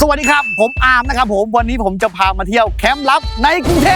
สวัสดีครับ ผมอาร์มนะครับผมวันนี้ผมจะพามาเที่ยวแคมป์ลับในกรุงเท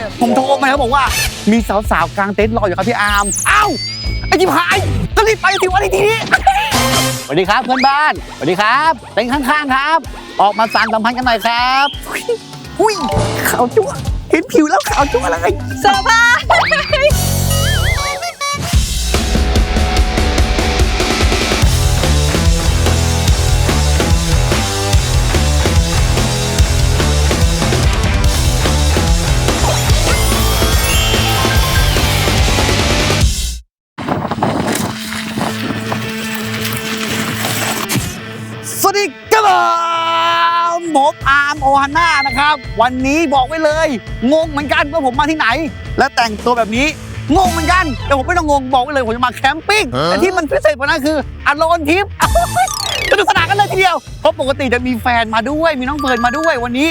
พผมโทรมาครับบอกว่ามีสาวๆกลางเต็นท์รออยู่ครับพี่อาร์มเอ้าไอ้จิบหายก็รีบไปสิวันนี้ทีนี้สวัสดีครับเพื่อนบ้านสวัสดีครับเต็นท์ข้างๆครับ ออกมาสานสัมพันธ์กันหน่อยครับอุ้ยขาวจั๊วเห็นผิวแล้วขาวจั๊วะเลยเซอร์ไพรส์าร์มโอฮาน่านะครับ วันนี้บอกไว้เลย งงเหมือนกันว่าผมมาที่ไหน และแต่งตัวแบบนี้งงเหมือนกันแต่ผมไม่ต้องงงบอกไว้เลยผมจะมาแคมปิ้งแต่ที่มันพิเศษกว่านั้นคืออารอนทิปสนุกสนานกันเลยทีเดียวเพราะปกติจะมีแฟนมาด้วย มีน้องเฟิร์นมาด้วยวันนี้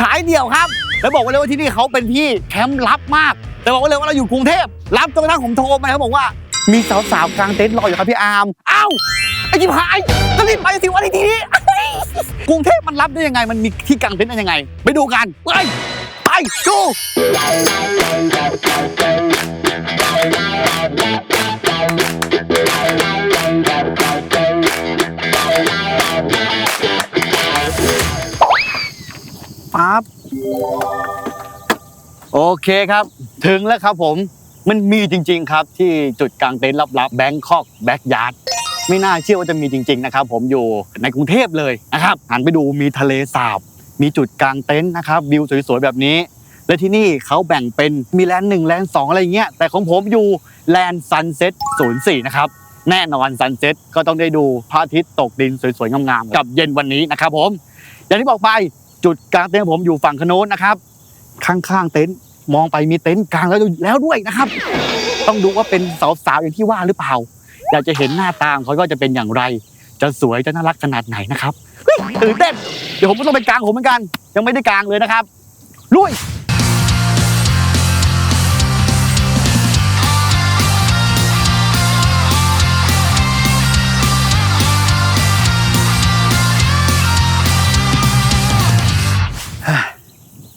ฉายเดี่ยวครับ แล้วบอกไว้เลยว่าที่นี่เขาเป็นที่แคมป์ลับมาก แต่บอกไว้เลยว่าเราอยู่กรุงเทพรับจนกระทั่งผมโทรมาเขาบอกว่ามีสาวๆกลางเต็นท์รออยู่ครับพี่อาร์มอ้าวไอ้จิบหายก็รีบไปสิวันทีนี้กรุงเทพมันรับได้ยังไง มันมีที่กางเต็นท์ได้ยังไง ไปดูกันไปไปดูปั๊บโอเคครับ ถึงแล้วครับผมมันมีจริง ๆ ครับที่จุดกลางเต็นท์ลับๆแบงคอกแบ็กยาร์ด ไม่น่าเชื่อว่าจะมีจริงๆนะครับผมอยู่ในกรุงเทพเลยนะครับหันไปดูมีทะเลสาบ มีจุดกลางเต็นท์นะครับวิวสวยๆแบบนี้ และที่นี่เขาแบ่งเป็นมีแลนด์หนึ่งแลนด์สองอะไรเงี้ยแต่ของผมอยู่แลนด์ซันเซ็ตศูนย์สี่นะครับแน่นอนซันเซ็ตก็ต้องได้ดูพระอาทิตย์ตกดินสวยๆงามๆกับเย็นวันนี้นะครับผมอย่างที่บอกไปจุดกลางเต็นท์ผมอยู่ฝั่งขโน้นนะครับข้างๆเต็นท์มองไปมีเต็นท์กลางแล้วแล้วด้วยนะครับ ต้องดูว่าเป็นสาวๆอย่างที่ว่าหรือเปล่า อยากจะเห็นหน้าตาของเขาก็จะเป็นอย่างไร จะสวยจะน่ารักขนาดไหนนะครับตื่นเต้นเดี๋ยวผมก็ต้องไปกลางผมเหมือนกัน ยังไม่ได้กลางเลยนะครับลุย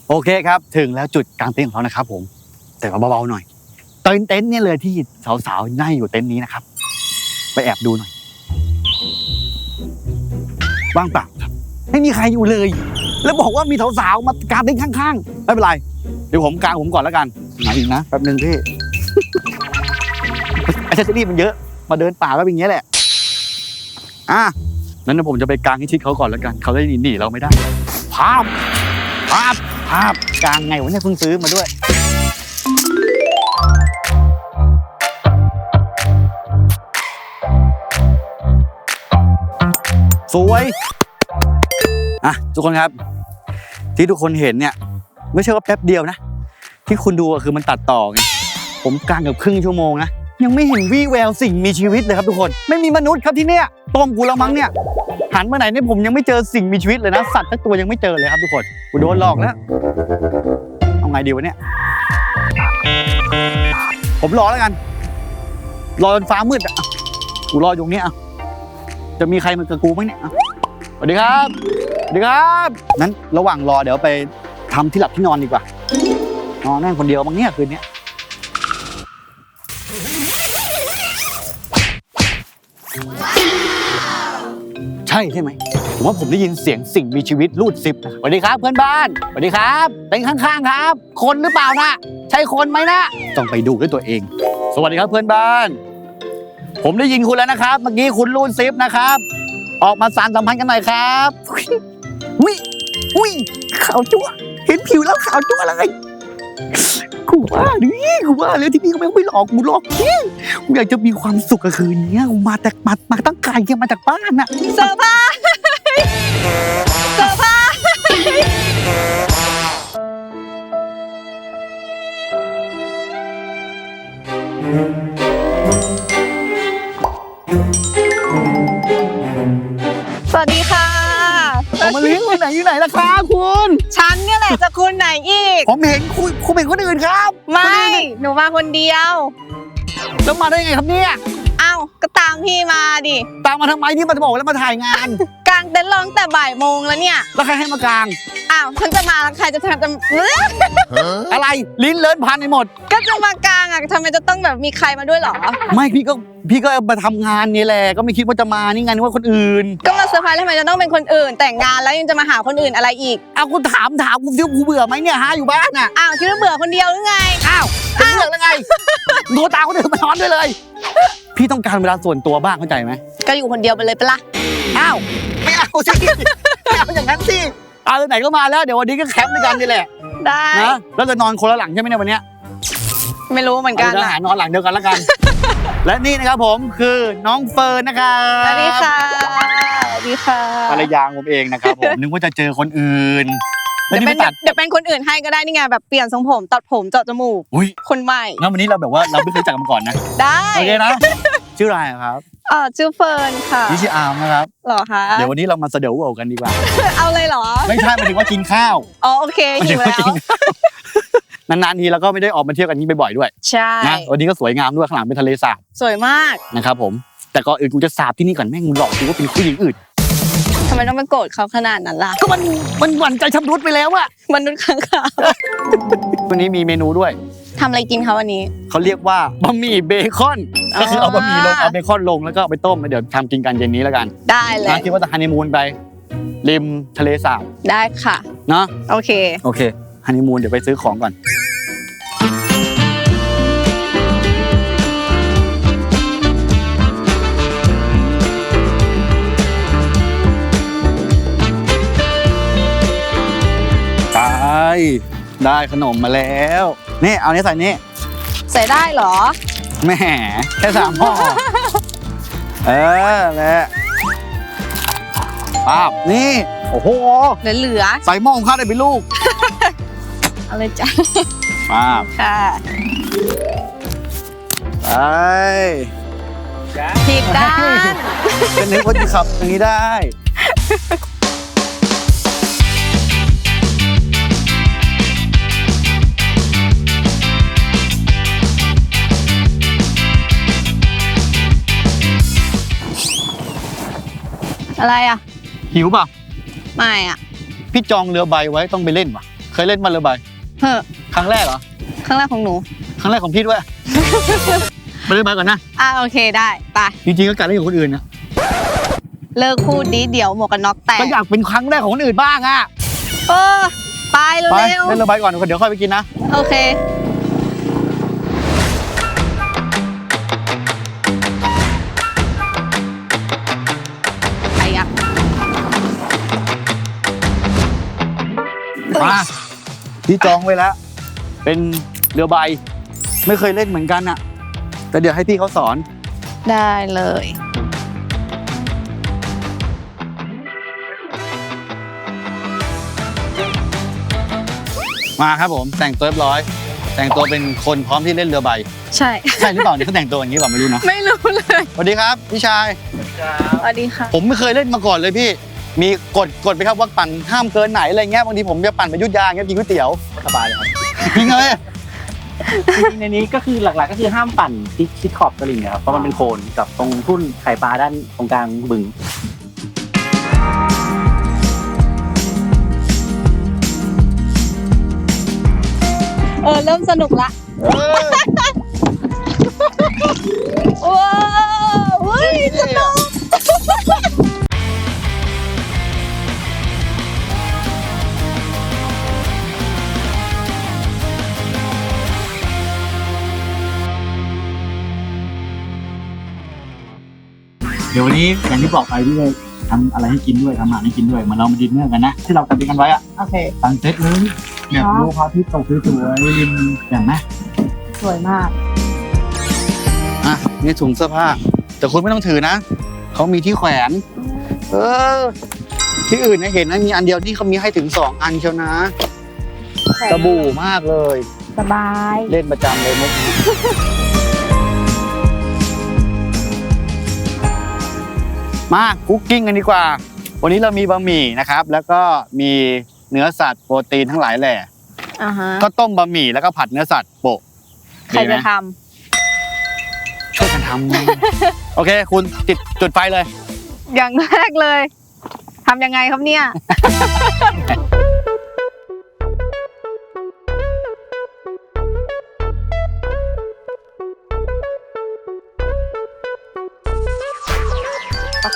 โอเคครับ ถึงแล้วจุดกลางเต็นท์ของเรานะครับผม แต่ว่าเบาๆหน่อย เต็นท์เต็นท์เนี่ยเลยที่สาวๆนั่งอยู่เต็นท์นี้นะครับ ไปแอบดูหน่อย ว่างเปล่าครับ ไม่มีใครอยู่เลย แล้วบอกว่ามีสาวๆมากางเต็นท์ข้างๆ ไม่เป็นไร เดี๋ยวผมกางผมก่อนแล้วกันไหนอีกนะแป๊บนึงพี่ไอเซสซอรี่มันเยอะ มาเดินป่าก็เป็นอย่างเงี้ยแหละ อะนั้นเดี๋ยวผมจะไปกางให้ชิดเขาก่อนแล้วกัน เขาจะหนีหนีเราไม่ได้ ภาพ ภาพ ภาพกางไงวะเนี่ยเพิ่งซื้อมาด้วย สวยอะทุกคนครับ ที่ทุกคนเห็นเนี่ย ไม่ใช่ว่าแป๊บเดียวนะ ที่คุณดูคือมันตัดต่อไงผมกลางเกับครึ่งชั่วโมงนะยังไม่เห็นวี่แววสิ่งมีชีวิตเลยครับทุกคน ไม่มีมนุษย์ครับที่เนี่ยต้มกูและมั้งเนี่ยหันมาไหนเนี่ยผมยังไม่เจอสิ่งมีชีวิตเลยนะ สัตว์สักตัวยังไม่เจอเลยครับทุกคนกูโดนหลอกแล้วเอาไงดีวะเนี่ยผมรอแล้วกัน รอจนฟ้ามืดอะกูรออยู่ตรงนี้อะ จะมีใครมากับกูไหมเนี่ยอะสวัสดีครับ สวัสดีครับ นั้นระหว่างรอเดี๋ยวไปทำที่หลับที่นอนดีกว่า นอนนั่งคนเดียวมั้งเนี่ยคืนเนี้ยใช่ใช่ไหมผมว่าผมได้ยินเสียงสิ่งมีชีวิตรูดซิปนะสวัสดีครับเพื่อนบ้านสวัสดีครับเต็นท์ข้างๆครับ คนหรือเปล่านะใช่คนไหมนะต้องไปดูด้วยตัวเอง สวัสดีครับเพื่อนบ้าน ผมได้ยินคุณแล้วนะครับ เมื่อกี้คุณรูดซิปนะครับ ออกมาสารสัมพันธ์กันหน่อยครับวิวิขาวจั๊วเห็นผิวแล้วขาวจั๊วะเลยกูว่าดิกูว่าเลยที่นี่ก็ไม่ไม่หลอกกูหรอกกูอยากจะมีความสุขกับคืนนี้กูมาแต่มามาตั้งไกลยังมาจากบ้านน่ะเซอร์ไพรส์เซอร์ไพรส์ส วัสดีค่ะออกมาเลี้ยงคนไหนอยู่ไหนล่ะครับคุณฉันเนี่ยแหละจะคุณไหนอีก ผมเห็นคุณคุณเป็นคนอื่นครับไม่ หนูมาคนเดียว แล้วมาได้ไงครับเนี่ยอ้าวก็ตามพี่มาดิ ตามมาทำไมนี่มาจะบอกแล้วมาถ่ายงาน กลางเต็นท์รอตั้งแต่บ่ายโมงแล้วเนี่ย แล้วใครให้มากลาง อ้าวฉันจะมาแล้วใครจะทำจะอะไรลิ้นเลินพันไปหมด ก็จะมากลางอะทำไมจะต้องแบบมีใครมาด้วยเหรอ ไม่พี่ก็พี่ก็มาทำงานนี่แหละก็ไม่คิดว่าจะมานี่ไงนึกว่าคนอื่น ก็มาเซอร์ไพรส์แล้วทำไมจะต้องเป็นคนอื่น แต่งงานแล้วยังจะมาหาคนอื่นอะไรอีกเอากูถามถามกูซิว่ากูเบื่อไหมเนี่ยฮะอยู่บ้านอะอ้าวคิดว่าเบื่อคนเดียวหรือไงอ้าวเป็นเรื่องแล้วไงดูตาคนอื่นมานอนด้วยเลย พี่ต้องการเวลาส่วนตัวบ้างเข้าใจไหมก็อยู่คนเดียวไปเลยปะล่ะอ้าวไม่เอาสิไม่เอาอย่างนั้นสิเอาไหนก็มาแล้วเดี๋ยววันนี้ก็แคมป์ด้วยกันนี่แหละได้ นะแล้วจะนอนคนละหลังใช่ไหมเนี่ยวันเนี้ยไม่รู้เหมือนกันเดี๋ยวอะหานอนหลังเดียวกันแล้วกัน และนี่นะครับผมคือน้องเฟิร์นนะครับสวัสดีค่ะสวัสดีค่ะภรรยาผมเองนะครับผม นึกว่าจะเจอคนอื่นแล้วเดี๋ยวนี่เป็นไม่ตัดเดี๋ยวเป็นคนอื่นให้ก็ได้นี่ไงแบบเปลี่ยนทรงผมตัดผมเจาะจมูก อุ้ยคนใหม่งั้นวันนี้เราแบบว่าเราไม่เคยจักกันมาก่อนนะได้ โอเคนะ ชื่ออะไรอะครับ เออชื่อเฟิร์นค่ะนี่ชื่ออาร์มนะครับเหรอคะเดี๋ยววันนี้เรามาเสดยวเอากันดีกว่า เอาเลยเหรอ ไม่ใช่หมายถึงว่ากินข้าวอ๋อโอเคหมายหิถึวงว่าแล้วกินข้าวนานๆทีเราก็ไม่ได้ออกมาเที่ยวกันนี้บ่อยๆด้วย ใช่นะวันนี้ก็สวยงามด้วยข้างหลังเป็นทะเลสาบสวยมากนะครับผม แต่ก็อื่นกูจะสาบที่นี่ก่อนแม่งมึงหลอกกูว่าเป็นผู้หญิงอื่นทำไมต้องไปโกรธเขาขนาดนั้นล่ะก็มันมันหวั่นใจชำรุดไปแล้วอะมนุษย์ข้างคาววันนี้มีเมนูด้วย ทำอะไรกินคะวันนี้ เขาเรียกว่าบะหมี่เบคอนอ๋อก็คือเอาบะหมี่ลงเอาเบคอนลงแล้วก็เอาไปต้มแล้วเดี๋ยวทำกินกันเย็นนี้แล้วกันได้เลนะย คิดว่าจะฮันนีมูนไป ริมทะเลสาบได้ค่ะ เนาะโอเค โอเคฮันนีมูนเดี๋ยวไปซื้อของก่อน ไป ได้ขนมมาแล้ว นี่เอานี้ใส่นี่ใส่ได้เหรอ แหมแค่สามห่อ เออแหละป้าบนี่ โอ้โห เหลือใส่หม้อของข้าวได้เป็นลูกๆเอาเลยจ้ะป้าบค่ะไปผิดด้านเป็นนึกว่าจะขับอย่างนี้ได้ อะไรอะ หิวป่ะ ไม่อะพี่จองเรือใบไว้ต้องไปเล่นป่ะ เคยเล่นมาเรือใบ เฮ้อครั้งแรกเหรอข้างล่างของหนู ครั้งแรกของพี่ด้วย ไปเรือใบก่อนนะ อะโอเคได้ไปจริงๆก็การเล่นกับคนอื่นนะ เลิกพูดดีเดี๋ยวหมวกกันน็อกแตกก็อยากเป็นครั้งแรกของคนอื่นบ้างอะ เออไปไปเร็วเล่นเรือใบก่อนเดี๋ยวค่อยไปกินนะ ๆโอเค มาพี่จองไว้แล้ว เป็นเรือใบ ไม่เคยเล่นเหมือนกันอะแต่เดี๋ยวให้พี่เขาสอน ได้เลย มาครับผมแต่งตัวเรียบร้อย แต่งตัวเป็นคนพร้อมที่เล่นเรือใบ ใช่ ใช่หรือเปล่าเนี่ยเขาแต่งตัวอย่างนี้เปล่าไม่รู้นะไม่รู้เลย สวัสดีครับพี่ชาย สวัสดีค่ะ ผมไม่เคยเล่นมาก่อนเลยพี่ มีกฎกฎไปครับว่าปั่นห้ามเกินไหนอะไรเงี้ยบางทีผมจะปั่นไปยุทธยาเงี้ยกินก๋วยเตี๋ยวสบายเลยครับจริงเลยจริงๆในนี้ก็คือหลักๆก็คือห้ามปั่นที่ที่ขอบตลิ่งนะครับเพราะมันเป็นโคลนกับตรงทุ่นไข่ปลาด้านตรงกลางบึง เออเริ่มสนุกละว้ ที่บอกไปพี่เลยทำอะไรให้กินด้วยทำอาหารให้กินด้วยเหมือนเรามาดินเนอร์กันนะ ที่เราทำกันไว้อะโอเคตังเซ็ตเลยแบบดูพระอาทิตย์ตกสวยๆริมอย่างนะสวยมาก อะนี่ถุงเสื้อผ้า แต่คุณไม่ต้องถือนะ เขามีที่แขวน เออ ที่อื่นเนี่ยเห็นนะมีอันเดียวที่เขามีให้ถึงสองอันเชียวนะสบู่มากเลย สบาย เล่นประจำเลยมุก มาคุกกิ้งกันดีกว่า วันนี้เรามีบะหมี่นะครับ แล้วก็มีเนื้อสัตว์โปรตีนทั้งหลายแหล่อ่าฮะก็ต้มบะหมี่แล้วก็ผัดเนื้อสัตว์โปะใครดีไหมจะทช่วยกันทำ โอเค คุณติดจุดไฟเลยอย่างแรกเลยทำยังไงครับเนี่ย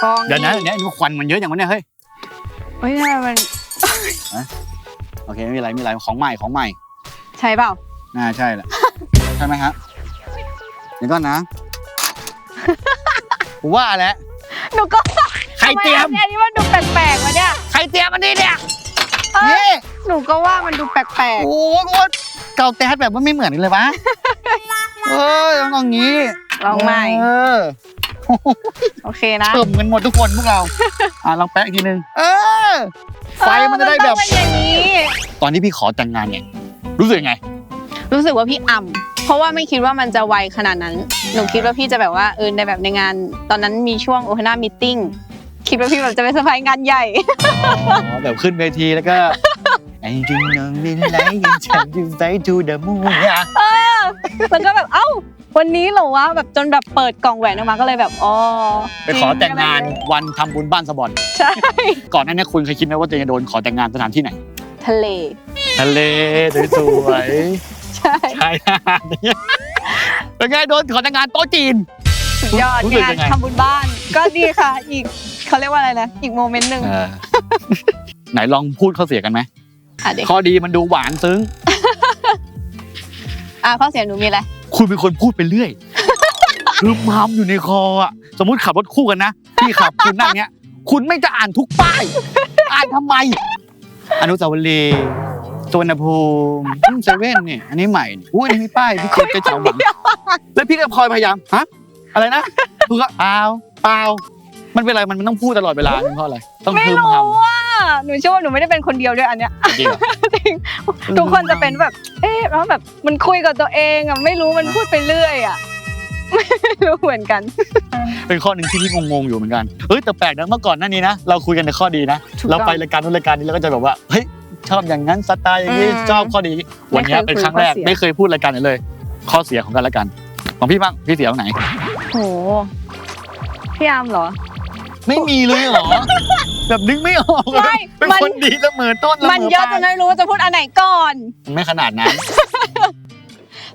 ประคองเดี๋ยวนะเดี๋ยวนี้ควันมันเยอะอย่างวะเนี่ยเฮ้ยเฮ้ยทำไมมันโอเคไม่มีอะไรไม่มีอะไรของใหม่ของใหม่ใช่เปล่าน่าใช่แหละ ใช่ไหมฮะเดี๋ยวก่อนนะกูว่าแล้วหนูก็ใครเตรียมทำไอันนี้มันดูแปลกๆวะเนี่ยใครเตรียมอันนี้เนี่ยเอ้ยนี่หนูก็ว่ามันดูแปลกโอ้โหกูว่าเกาแต๊ดแบบว่าไม่เหมือนกันเลยวะเออต้องอย่างนี้ๆลองใหม่ เออ โอเคนะเติมกันหมดทุกคนพวกเรา อะลองแป๊ะอีกทีนึง เออ ไฟมันจะได้แบบ เออมันต้องเป็นอย่างนี้ ตอนที่พี่ขอแต่งงานเนี่ย รู้สึกยังไง รู้สึกว่าพี่อ่ำเพราะว่าไม่คิดว่ามันจะไวขนาดนั้น หนูคิดว่าพี่จะแบบว่าเออในแบบในงาน ตอนนั้นมีช่วงโอฮาน่ามิทติ้งคิดว่าพี่แบบจะไปเซอร์ไพรส์งานใหญ่ อ๋อแบบขึ้นเวทีแล้วก็ ไอ้จริงน้องมินไลยังฉันจึงใจจูเดมูเนี่ยแล้วก็แบบเอ้า วันนี้เหรอวะแบบจนแบบเปิดกล่องแหวนออกมาก็เลยแบบอ๋อไปขอแต่งงานวันทำบุญบ้านสะบอน ใช่ ก่อนหน้านี้คุณเคยคิดไหมว่าตัวเองจะโดนขอแต่งงานสถานที่ไหน ทะเล ทะเลสวยใช่ๆชายหาดเนี่ยเป็นไงโดนขอแต่งงานโต๊ะจีน สุดยอดรู้สึกงานยังไง ทำบุญบ้าน ก็ดีค่ะ อีกเขาเรียกว่าอะไรนะ อีกโมเมนต์หนึ่งเออไหนลองพูดข้อเสียกันไหม อะเด็กข้อดีมันดูหวานซึ้ง อะข้อเสียหนูมีอะไร คุณเป็นคนพูดไปเรื่อย คือมามอยู่ในคออะ สมมุติขับรถคู่กันนะ พี่ขับคุณนั่งเนี้ย คุณไม่จะอ่านทุกป้าย อ่านทำไม อนุสาวรีย์สวนภูมิอืมเซเว่นนี่อันนี้ใหม่นี่อุ้ยอันนี้มีป้ายพี่เจ็บใจเฉาหวังแล้วพี่ก็คอยพยายาม ฮะ อะไรนะคือก็เปล่าเปล่ามันเป็นอะไร มันมันต้องพูดตลอดเวลาเพราะอะไร ต้องไม่พึมรู้พว่าหนูเชื่อว่าหนูไม่ได้เป็นคนเดียวด้วยอันเนี้ยำจริงเหรอจริ ง ทุกคนจะเป็นแบบ เอ๊ะแล้วแบบมันคุยกับตัวเองอะไม่รู้มันพูดไปเรื่อยอะไม่รู้เหมือนกัน เป็นข้อหนึ่งที่พี่งงๆอยู่เหมือนกันเฮ้ยแต่แปลกนะเมื่อก่อนหน้านี้นะเราคุยกันในข้อดีนะถูกต้องเราไปรายการนู้นรายการนี้เราก็จะแบบว่าเฮ้ยชอบอย่างนั้นสไตล์อย่างนี้อืมชอบข้อดี วันนี้ไม่เคยเป็นครั้งแรกคุยข้อเสียไม่เคยพูดรายการไหนเลย ข้อเสียของกันและกัน ของพี่บ้างพี่เสียตรงไหนโหพี่อามเหรอ ไม่มีเลยเหรอ แบบนึกไม่ออกเลยไม่เป็นมัน คนดีเสมอต้นเสมอมันเยอะจปลานไม่รู้ว่าจะพูดอันไหนก่อนมันไม่ขนาดนั้น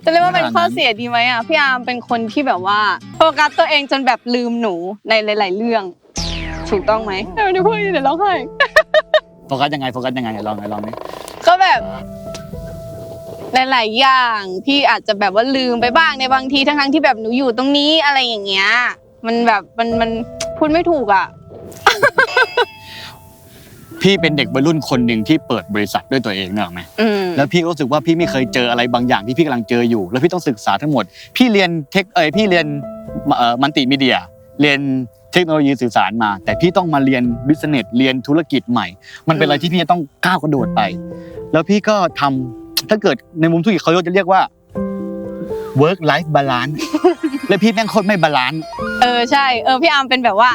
จะเรียกว่าเป็นขนาดนั้นข้อเสียดีไหมอะพี่อาร์มเป็นคนที่แบบว่าโฟกัสตัวเองจนแบบลืมหนูในหลาย ๆ เรื่อง ถูกต้องไหมเดี๋ยวพูดเดี๋ยวร้องไห้โฟกัสยังไงโฟกัสยังไงไหนลองไหนลองดิก็แบบหลาย ๆ อย่างพี่อาจจะแบบว่าลืมไปบ้างในบางทีทั้งๆที่แบบหนูอยู่ตรงนี้อะไรอย่างเงี้ย มันแบบมันมันพูดไม่ถูกอะ พี่เป็นเด็กวัยรุ่นคนหนึ่งที่เปิดบริษัทด้วยตัวเองเนกอะไหมอืมแล้วพี่ก็รู้สึกว่าพี่ไม่เคยเจออะไรบางอย่างที่พี่กำลังเจออยู่ แล้วพี่ต้องศึกษาทั้งหมด พี่เรียนเทคเอยพี่เรียนเอ่อมัลติมีเดีย เรียนเทคโนโลยีสื่อสารมา แต่พี่ต้องมาเรียนบิสเนสเรียนธุรกิจใหม่ มันเป็นอะไรที่พี่จะต้องก้าวกระโดดไป แล้วพี่ก็ทำถ้าเกิดในมุมธุรกิจเขาจะเรียกว่า work life balance และพี่แม่งโคตรไม่บาลานซ์ เออใช่เออพี่อาร์มเป็นแบบว่า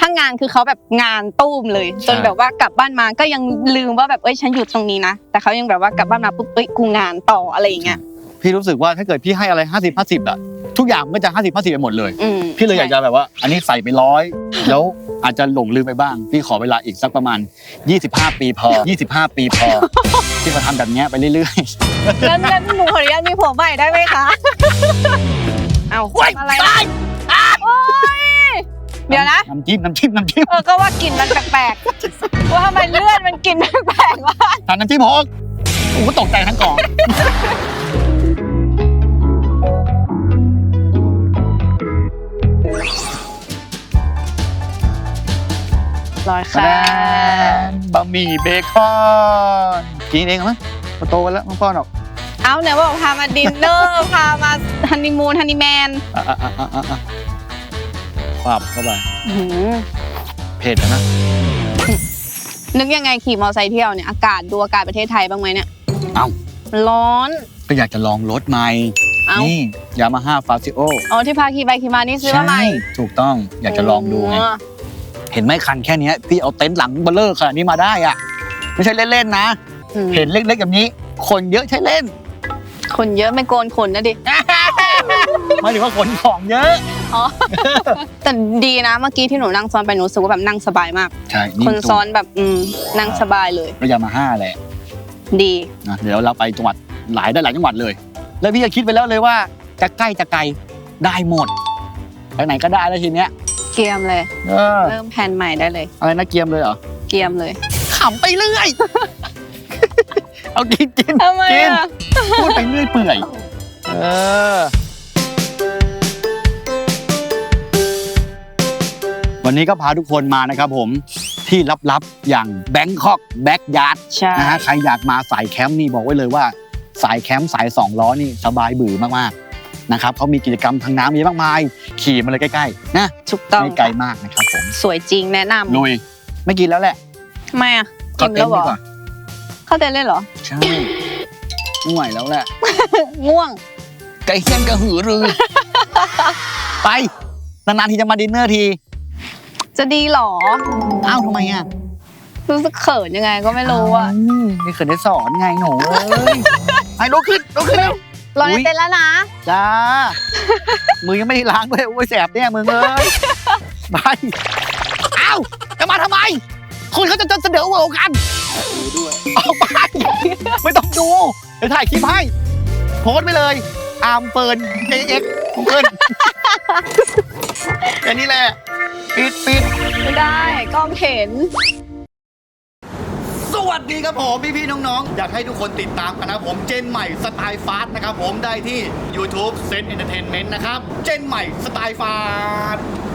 ถ้างานคือเขาแบบงานตุ้มเลยใช่จนแบบว่ากลับบ้านมาก็ยังลืมว่าแบบเอ้ยฉันอยู่ตรงนี้นะแต่เขายังแบบว่ากลับบ้านมาปุ๊บเอ้ยกูงานต่ออะไรอย่างเงี้ยพี่รู้สึกว่าถ้าเกิดพี่ให้อะไร 50 50อะทุกอย่างมันก็จะ 50 50ไปหมดเลย อืมพี่เลยอยากจะแบบว่า อันนี้ใส่ไปร้อยแล้ว อาจจะหลงลืมไปบ้าง พี่ขอเวลาอีกสักประมาณ 25 ปีพอ 25 ปีพอ ที่มาทำแบบเนี้ยไปเรื่อยงั้นงั้นหนูขออนุญาตมีผัวใหม่ได้ไหมคะ เอาๆอะไรโอ๊ยเดี๋ยวนะ น้ำจิ้มน้ำจิ้มน้ำจิ้มเออก็ว่ากลิ่นมันแปลกๆ ว่าทำไมเลือดมันกลิ่นแปลกๆวะทานน้ำจิ้มหกโอ้โหตกใจทั้งกอง คะแนค่ะนบะหมี่เบคอนกินเองเหรอมั้ยโตกันแล้วต้องป้อนออกเอาเนี่ยว่าพามาดินเนอร์พามาฮันนีมูนฮันนีแมนอะอะอะอะอะอะความเข้าไปอื้อหือเผ็ดนะ นึกยังไงขี่มอเตอร์ไซค์เที่ยวเนี่ยอากาศดูอากาศประเทศไทยบ้างไหมเนี่ยเอ้าร้อน ก็อยากจะลองรถใหม่ เอ้า นี่ยามาฮ่าฟาซิโออ๋อที่พาขี่ไปขี่มานี่ซื้อมาใหม่ถูกต้องอยากจะลองดูไง เห็นไหมคันแค่เนี้ยพี่เอาเต็นท์หลังเบลเลอร์ขนาดนี้มาได้อะ ไม่ใช่เล่นๆนะอืมเห็นเล็กๆแบบนี้ คนเยอะใช่เล่น คนเยอะไม่โกนขนนะดิหมายถึงว่าขนของเยอะอ๋อแต่ดีนะเมื่อกี้ที่หนูนั่งซ้อนไปหนูรู้สึกว่าแบบนั่งสบายมาก ใช่คนซ้อนแบบอืมนั่งสบายเลยก็ยามาฮ่าแหละดีนะเดี๋ยวเราไปจังหวัดหลายได้หลายจังหวัดเลย แล้วพี่ก็คิดไปแล้วเลยว่าจะใกล้จะไกลได้หมดไปไหนก็ได้แล้วทีเนี้ย เกียมเลย เออเริ่มแผนใหม่ได้เลย อะไรนะเกียมเลยเหรอเกียมเลยขำไปเรื่อย เอากินกินทำไมกินอะพูดไปเรื่อยเปื่อยเออวันนี้ก็พาทุกคนมานะครับผมที่ลับๆอย่างแบงคอกแบ็กยาร์ด ใช่ นะฮะใครอยากมาสายแคมป์นี่บอกไว้เลยว่า สายแคมป์สายสองล้อนี่สบายบือมากๆ นะครับเขามีกิจกรรมทางน้ำเยอะมากมาย ขี่มาเลยใกล้ๆนะถูกต้องไม่ไกลมากนะครับผมสวยจริงแนะนำลุยไม่กินแล้วแหละทำไมอะเข้ากินเต็แล้วนท์เหรดีอกว่าเข้าเต็นท์เลยเหรอใช่ไม่ไหวแล้วแหละง่วงไก่เฮี้ยนกระหือรือไปนานๆทีจะมาดินเนอร์ที จะดีเหรออ้าวทำไมอะรู้สึกเขินยังไงก็ไม่รู้อะมไม่เคยได้สอนไงหนูเอ้ยไอ้ลุกขึ้นลุกขึ้นเร็วรอในอุ๊ยเต็นท์แล้วนะ จ้า มือยังไม่ได้ล้างด้วยโอ้ยแสบเนี่ยมึงเอ้ยไปอ้าวจะมาทำไม คุณเขาจะจะเสนอเวิลด์กันออกไปไม่ต้องดูเดี๋ยวถ่ายคลิปให้ โพสต์ไปเลยอาร์มเฟิร์นเอ็กของเฟิร์นแค่นี้แหละ ปิดปิดไม่ได้กล้องเห็นส วัสดีครับผมพี่พี่ๆน้องๆ อยากให้ทุกคนติดตามกันนะผมเจนใหม่สไตล์ฟาสต์นะครับผมได้ที่ YouTube Zen Entertainment นะครับ เจนใหม่สไตล์ฟาสต์